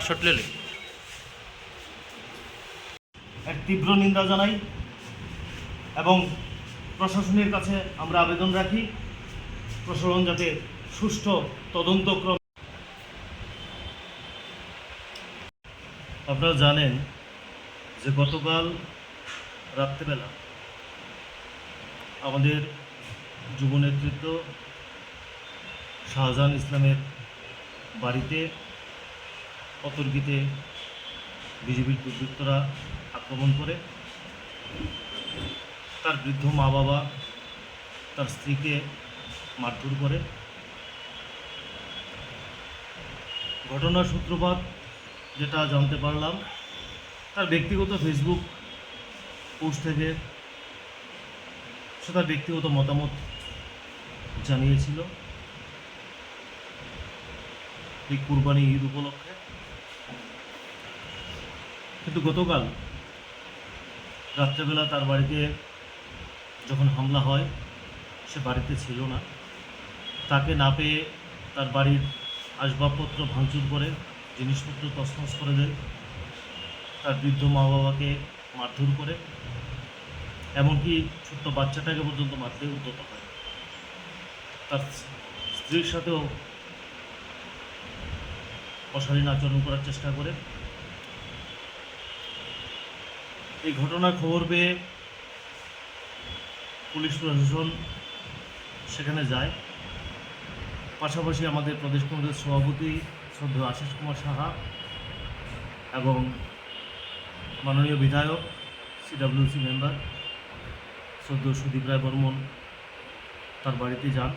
Shot এক তীব্র নিন্দা জানাই এবং প্রশাসনের কাছে আমরা আবেদন রাখি। প্রশাসন যাতে সুষ্ঠু তদন্তক্রম। আপনারা জানেন যে গতকাল রাত্রেবেলা আমাদের যুব নেতৃত্ব শাহজাহান ইসলামের বাড়িতে অতর্কিতে বিজেপির দুর্বৃত্তরা আক্রমণ করে, তার বৃদ্ধ মা বাবা, তার স্ত্রীকে মারধর করে ঘটনার সূত্রপাত যেটা জানতে পারলাম, তার ব্যক্তিগত ফেসবুক পোস্ট থেকে সে তার ব্যক্তিগত মতামত জানিয়েছিল। এই কুরবানি ঈদ উপলক্ষে। কিন্তু গতকাল রাত্রেবেলা তার বাড়িতে যখন হামলা হয়, সে বাড়িতে ছিল না। তাকে না পেয়ে তার বাড়ির আসবাবপত্র ভাঙচুর করে, জিনিসপত্র তছনছ করে দেয়। তার বৃদ্ধ মা বাবাকে মারধর করে, এমনকি ছোট্ট বাচ্চাটাকে পর্যন্ত মারতে উদ্যত হয়। তার স্ত্রীর সাথেও অশালীন আচরণ করার চেষ্টা করে। এই ঘটনার খবর পেয়ে পুলিশ প্রশাসন সেখানে যায়। পাশাপাশি আমাদের প্রদেশ কংগ্রেস সভাপতি শ্রদ্ধেয় আশিস কুমার সাহা এবং মাননীয় বিধায়ক সিডাব্লিউসি মেম্বার শ্রদ্ধেয় সুদীপ রায় বর্মন তার বাড়িতে যান।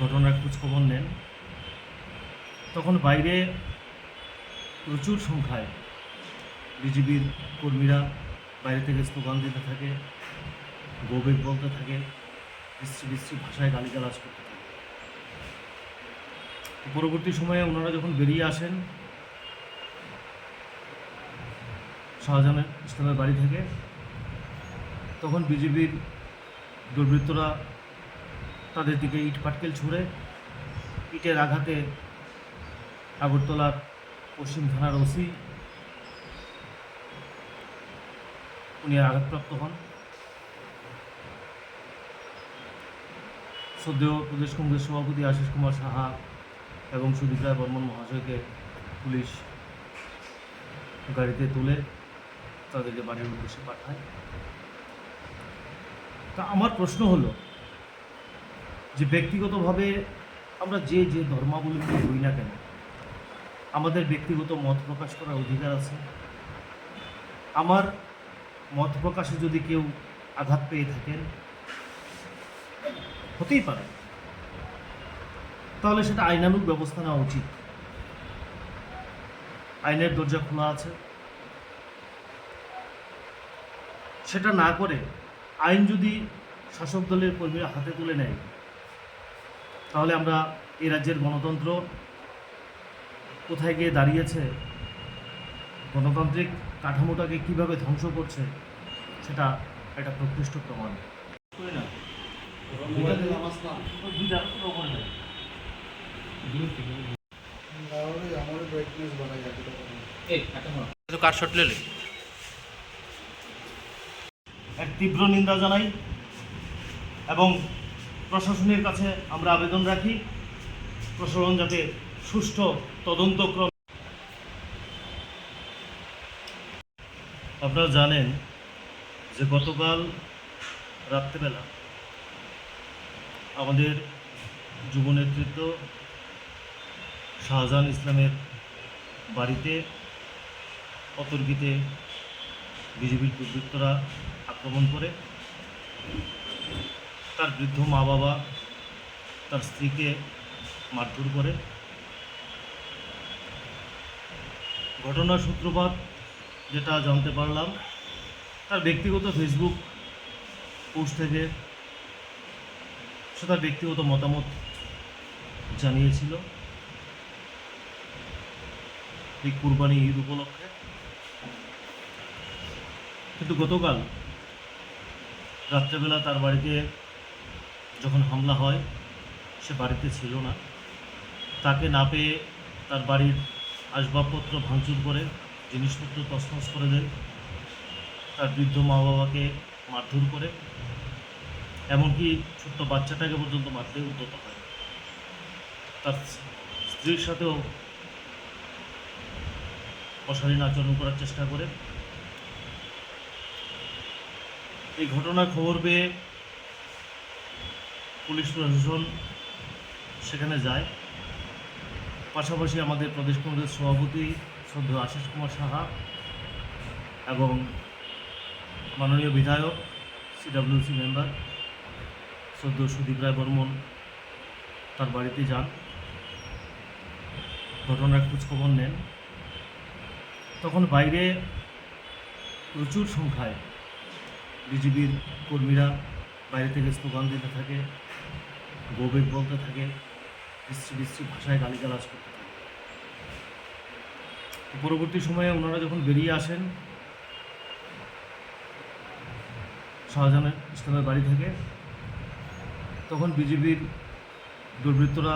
ঘটনার খোঁজখবর নেন। তখন বাইরে প্রচুর সংখ্যায় বিজেপির কর্মীরা বাইরে থেকে স্লোগান দিতে থাকে গোবেগ বলতে থাকে। বিশ্রী বিশ্রী ভাষায় গালিগালাজ করতে থাকে। পরবর্তী সময়ে ওনারা যখন বেরিয়ে আসেন, শাহজাহান ইসলামের বাড়ি থেকে, তখন বিজেপির দুর্বৃত্তরা তাদের দিকে ইট পাটকেল ছুঁড়ে, ইটের আঘাতে আগরতলার পশ্চিম থানার ওসি, উনি আঘাতপ্রাপ্ত হন। সদ্য প্রদেশ কংগ্রেস সভাপতি আশিস কুমার সাহা এবং সুদীপ রায় বর্মন মহাশয়কে পুলিশ গাড়িতে তুলে তাদেরকে বাড়ির উদ্দেশ্যে পাঠায়। তা আমার প্রশ্ন হলো যে ব্যক্তিগতভাবে আমরা যে যে ধর্মাবলম্বী হই না কেন, আমাদের ব্যক্তিগত মত প্রকাশ করার অধিকার আছে? আমার মত প্রকাশে যদি কেউ আঘাত পেয়ে থাকেন হতেই পারে। তাহলে সেটা আইনানুক ব্যবস্থা নেওয়া উচিত। আইনের দরজা খোলা আছে। সেটা না করে আইন যদি শাসক দলের কর্মীরা হাতে তুলে নেয়, তাহলে আমরা এই রাজ্যের গণতন্ত্র কোথায় গিয়ে দাঁড়িয়েছে, গণতান্ত্রিক কাঠামোটাকে কীভাবে ধ্বংস করছে, সেটা একটা প্রকৃষ্ট প্রমাণ। এক তীব্র নিন্দা জানাই এবং প্রশাসনের কাছে আমরা আবেদন রাখি, প্রশাসন যাতে সুষ্ঠু তদন্তক্রম আপনারা জানেন যে গতকাল রাত্রেবেলা আমাদের যুব নেতৃত্ব শাহজাহান ইসলামের বাড়িতে অতর্কিতে বিজেপির দুর্বৃত্তরা আক্রমণ করে। তার বৃদ্ধ মা বাবা তার স্ত্রীকে মারধর করে। ঘটনার সূত্রপাত যেটা জানতে পারলাম, তার ব্যক্তিগত ফেসবুক পোস্ট থেকে সে তার ব্যক্তিগত মতামত জানিয়েছিল। এই কুরবানি ঈদ উপলক্ষে। কিন্তু গতকাল রাত্রেবেলা তার বাড়িতে যখন হামলা হয়, সে বাড়িতে ছিল না। তাকে না পেয়ে তার বাড়ির আসবাবপত্র ভাঙচুর করে, জিনিসপত্র তছনছ করে দেয়। তার বৃদ্ধ মা বাবাকে মারধর করে। এমনকি ছোট্ট বাচ্চাটাকে পর্যন্ত মারতে উদ্যত হয় তার স্ত্রীর সাথেও অশালীন আচরণ করার চেষ্টা করে। এই ঘটনার খবর পেয়ে পুলিশ প্রশাসন সেখানে যায়। পাশাপাশি আমাদের প্রদেশ কংগ্রেস সভাপতি শ্রদ্ধ আশিস কুমার সাহা এবং মাননীয় বিধায়ক সিডাব্লিউসি মেম্বার শ্রদ্ধ সুদীপ রায় বর্মন তার বাড়িতে যান। ঘটনার খোঁজখবর নেন। তখন বাইরে প্রচুর সংখ্যায় বিজিবির কর্মীরা বাইরে থেকে স্লোগান দিতে থাকে গোবেক বলতে থাকে, বিশ্রী বিশ্রী ভাষায় গালিগালাজ করতে থাকে। পরবর্তী সময়ে ওনারা যখন বেরিয়ে আসেন শাহজাহান ইসলামের বাড়ি থেকে তখন বিজেপির দুর্বৃত্তরা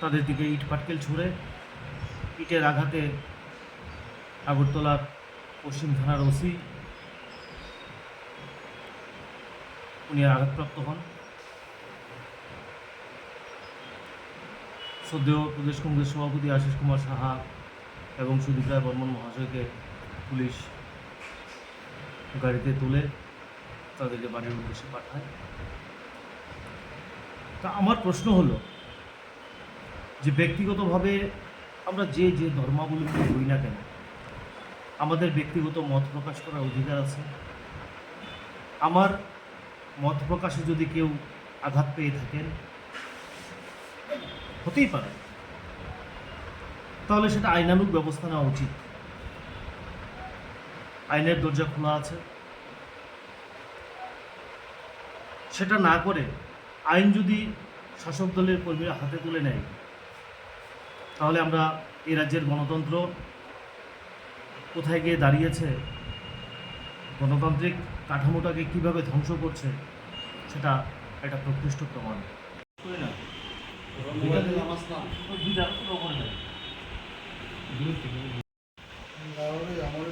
তাদের দিকে ইট পাটকেল ছুঁড়ে ইটের আঘাতে আগরতলার পশ্চিম থানার ওসি উনি আঘাতপ্রাপ্ত হন। সদ্য প্রদেশ কংগ্রেস সভাপতি আশিস কুমার সাহা এবং সুদীপ রায় বর্মন মহাশয়কে পুলিশ গাড়িতে তুলে তাদেরকে বাড়ির উদ্দেশ্যে পাঠায়। তা আমার প্রশ্ন হলো যে ব্যক্তিগতভাবে আমরা যে যে ধর্মাবলম্বী হই না কেন, আমাদের ব্যক্তিগত মত প্রকাশ করার অধিকার আছে? আমার মত প্রকাশে যদি কেউ আঘাত পেয়ে থাকেন, হতেই পারে। তাহলে সেটা আইনানুক ব্যবস্থা নেওয়া উচিত। আইনের দরজা খোলা আছে। সেটা না করে আইন যদি শাসক দলের কর্মীরা হাতে তুলে নেয় তাহলে আমরা এই রাজ্যের গণতন্ত্র কোথায় গিয়ে দাঁড়িয়েছে গণতান্ত্রিক কাঠামোটাকে কীভাবে ধ্বংস করছে সেটা একটা প্রকৃষ্ট প্রমাণ। না